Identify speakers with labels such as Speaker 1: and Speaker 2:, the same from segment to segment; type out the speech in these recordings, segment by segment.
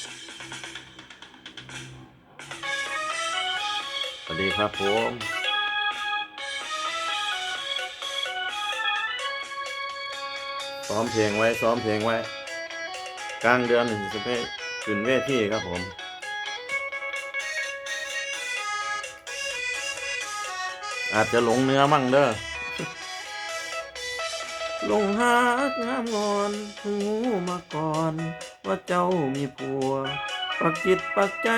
Speaker 1: สวัสดีครับผมซ้อมเพลงไว้ซ้อมเพลงไว้ กลางเดือนถึงจะไปขึ้นเวทีครับผม อาจจะหลงเนื้อมั่งเด้อ ลงหักงามงอนถึงหูมาก่อน ว่าเจ้ามีผัว ปักจิตปักใจ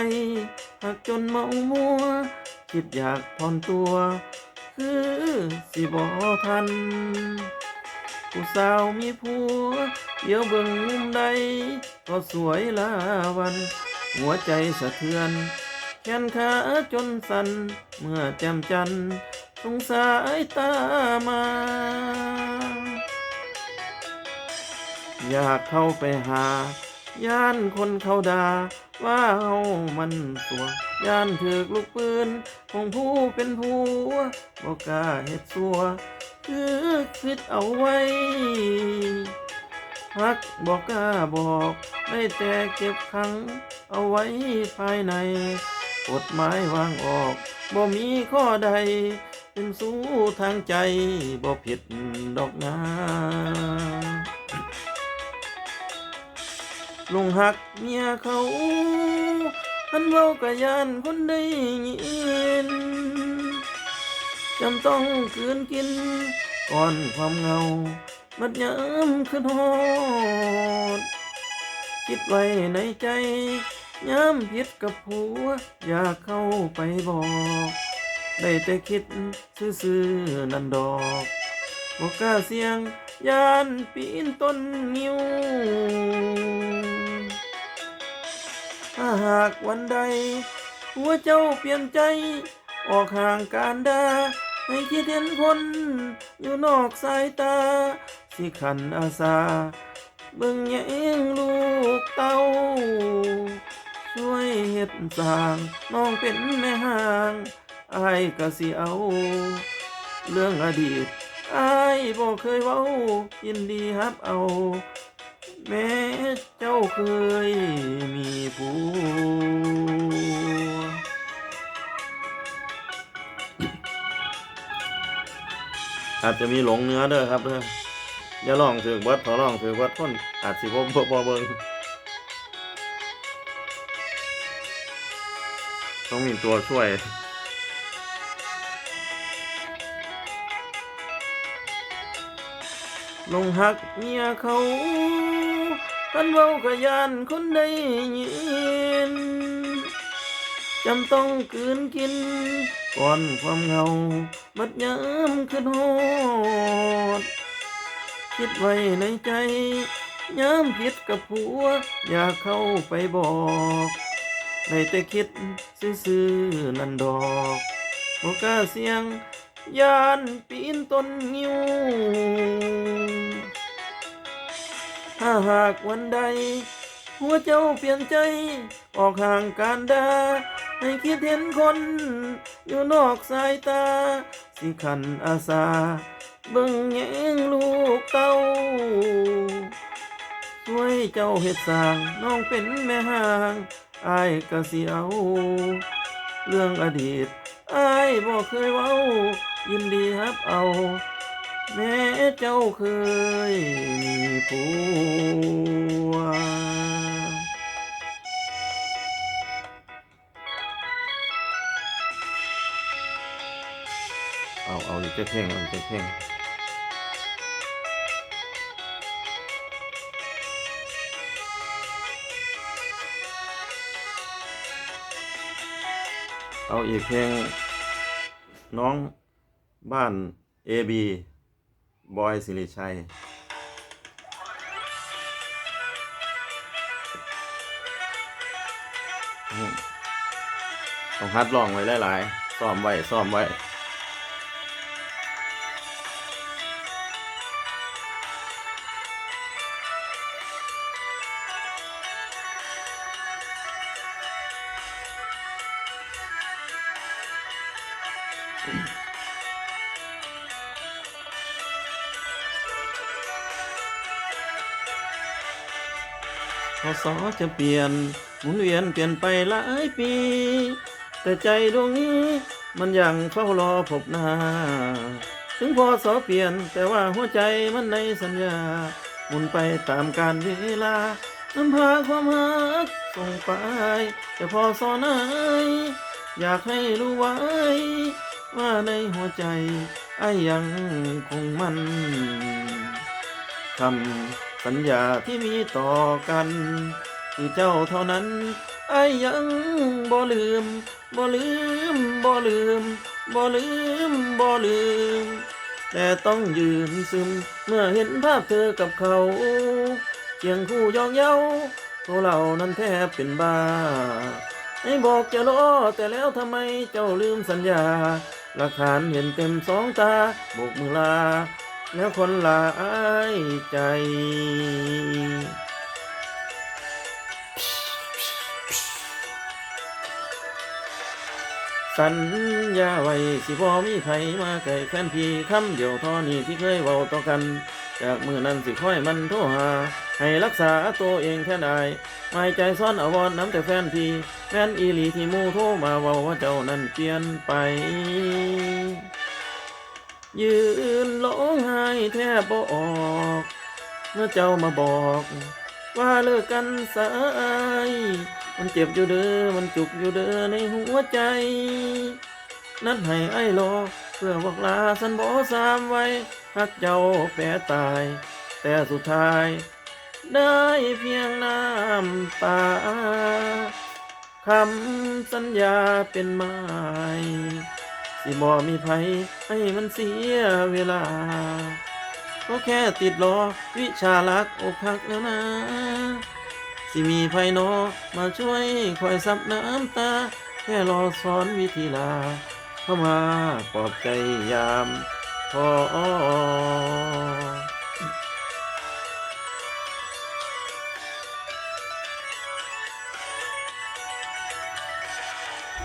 Speaker 1: หักจนเมามัว คิดอยากถอนตัว คือสิบอทัน ผู้สาวมีผัว เดี๋ยวเบิ่งมุมใด ก็สวยลาวัน หัวใจสะเทือน แขนขาจนสัน่นเมื่อแจ่มจันทร์สงสายตามา อยากเข้าไปหา ย่านคนเขาดาว่าเฮามันตัว ย่านถือกลูกปืน ของผู้เป็นผัวบอกกล้าเฮ็ดสัว คือคิดเอาไว้พักบอกกล้าบอกได้แต่เก็บขัง เอาไว้ภายใน กฎหมายวางออกบ่มีข้อใด เป็นสู้ทางใจบ่ผิดดอกนา ลุงหักเมียเขาหันเว้ากะยานคนได้ยินจำต้องคืนกิน ก่อนความเงา มัดย้ำขึ้นฮอด คิดไว้ในใจย้ำผิดกับผัว อยากเข้าไปบอก ได้แต่คิดซื่อๆนันดอกบอกกล้าเสียงยานปีนต้นงิ้ว ถ้าหากวันใด หัวเจ้าเปลี่ยนใจ ออกห่างการดาให้คิดเห็นคนอยู่นอกสายตา สิขันอาสาเบิ่งแยงลูกเต้า ช่วยเฮ็ดสร้างน้องเป็นแม่ห่างอายก็สิเอา เรื่องอดีตอายบ่เคยเว้า ยินดีฮับเอา แม้เจ้าเคยมีผัวอาจจะมีหลงเนื้อเด้อครับเด้ออย่าลองถือวัดขอลองถือวัดคนอาจสิบ่บ่บ่เบิ่งต้องมีตัวช่วย ลงหักเมียเขาคันเว้ากะยานคนได้ยิน จำต้องกืนกิน ก่อนความเหงา มัดย้ำขึ้นฮอดคิดไว้ในใจย้ำผิดกับผัว อยากเข้าไปบอกได้แต่คิดซื่อๆนันดอกบอกกล้าเสียงยานปีนต้นงิ้ว ถ้าหากวันใด หัวเจ้าเปลี่ยนใจ ออกห่างการดาให้คิดเห็นคน อยู่นอกสายตา สิขันอาสา เบิ่งแยงลูกเต้าช่วยเจ้าเฮ็ดสร้างน้องเป็นแม่ห่างอายก็สิเอาเรื่องอดีตอายบ่เคยเว้า ยินดีครับเอา แม้เจ้าเคยมีผัวเอาเอาอีกเจ้าเพ่งเอาอีกเจ้าเพ่งเอาอีกเพลงน้องบ้าน AB บอยสิริชัย ต้องฮัดลองไว้หลายๆซ้อมไว้ซ้อมไว้ พศจะเปลี่ยน หมุนเวียนเปลี่ยนไปหลายปี แต่ใจดวงนี้มันยังเฝ้ารอพบหน้า ถึงพอสอเปลี่ยนแต่ว่าหัวใจมันในสัญญา หมุนไปตามการเวลานำพาความหักส่งไป แต่พอสอไหนอยากให้รู้ไว้ ว่าในหัวใจไอ้ยังคงมันคำ สัญญาที่มีต่อกันคือเจ้าเท่านั้นไอ้ยังบ่ลืมบ่ลืมบ่ลืมบ่ลืมบ่ลืม แต่ต้องยืนซึมเมื่อเห็นภาพเธอกับเขาเคียงคู่ยองเย้าตัวเรานั้นแทบเป็นบ้าให้บอกจะรอแต่แล้วทำไมเจ้าลืมสัญญาหลักฐานเห็นเต็มสองตาโบกมือลา แล้วคนลาอายใจสัญญาไว้สิบ่มีไผมาไก่แค่นพี่คำเดียวท่อนี้ที่เคยเว้าต่อกัน จากมือนั้นสิค่อยมันโทรหา ให้รักษาตัวเองแค่ได้ไม่ใจซ่อนอาวรน้ำแต่แฟนพี่แฟนอีหลีที่มู่โทรมาเว้าว่าเจ้านั้นเปลี่ยนไป ยืนร้องไห้แทบบ่ออก เมื่อเจ้ามาบอก ว่าเลิกกันสายมันเจ็บอยู่เด้อ มันจุกอยู่เด้อในหัวใจ นัดให้ไอ้รอ เพื่อบอกลาสันบอสามไว้หักเจ้าแปรตาย แต่สุดท้าย ได้เพียงน้ำตาคำสัญญาเป็นไม้ สิบอมีไผให้มันเสียเวลา ก็แค่ติดรอวิชาลักอกหักแล้วนะ สิมีไผนอมาช่วยคอยซับน้ำตา แค่รอสอนวิธีลา เข้ามาปลอบใจยามพอ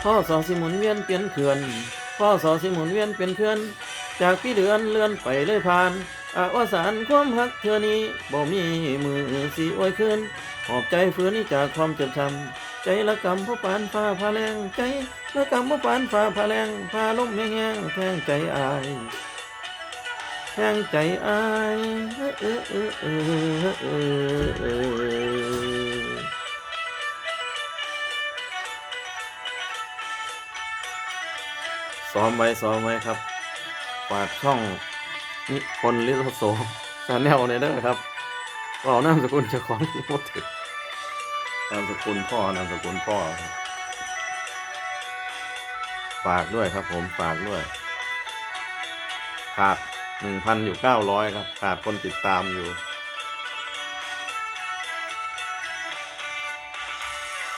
Speaker 1: พ่อสอสิหมุนเวียนเปลี่ยนเขื่อน พ่อสอสิหมุนเวียนเป็นเพื่อน จากพี่เดือนเลื่อนไปเลยผ่านอาวสานความหักเธอนี้บ่มีมือสีอวยคืนหอบใจฝืนนี้จากความเจ็บช้ำใจละกำเพราะปานฟ้าพาแรงใจละกำเพราะปานฟ้าพาแรงพาลมแห้งๆแทงใจอายแทงใจอายเออเออเออเออ ซ้อมไว้ซ้อมไว้ครับฝากช่องนิพนธ์ลิโลโซชาแนลในเด้อครับเรานามสกุลเจ้าของที่พูดถึงนามสกุลพ่อนามสกุลพ่อฝากด้วยครับผมฝากด้วย ขาดหนึ่งพันอยู่เก้าร้อยครับ ขาดคนติดตามอยู่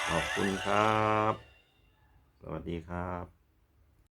Speaker 1: ขอบคุณครับ สวัสดีครับ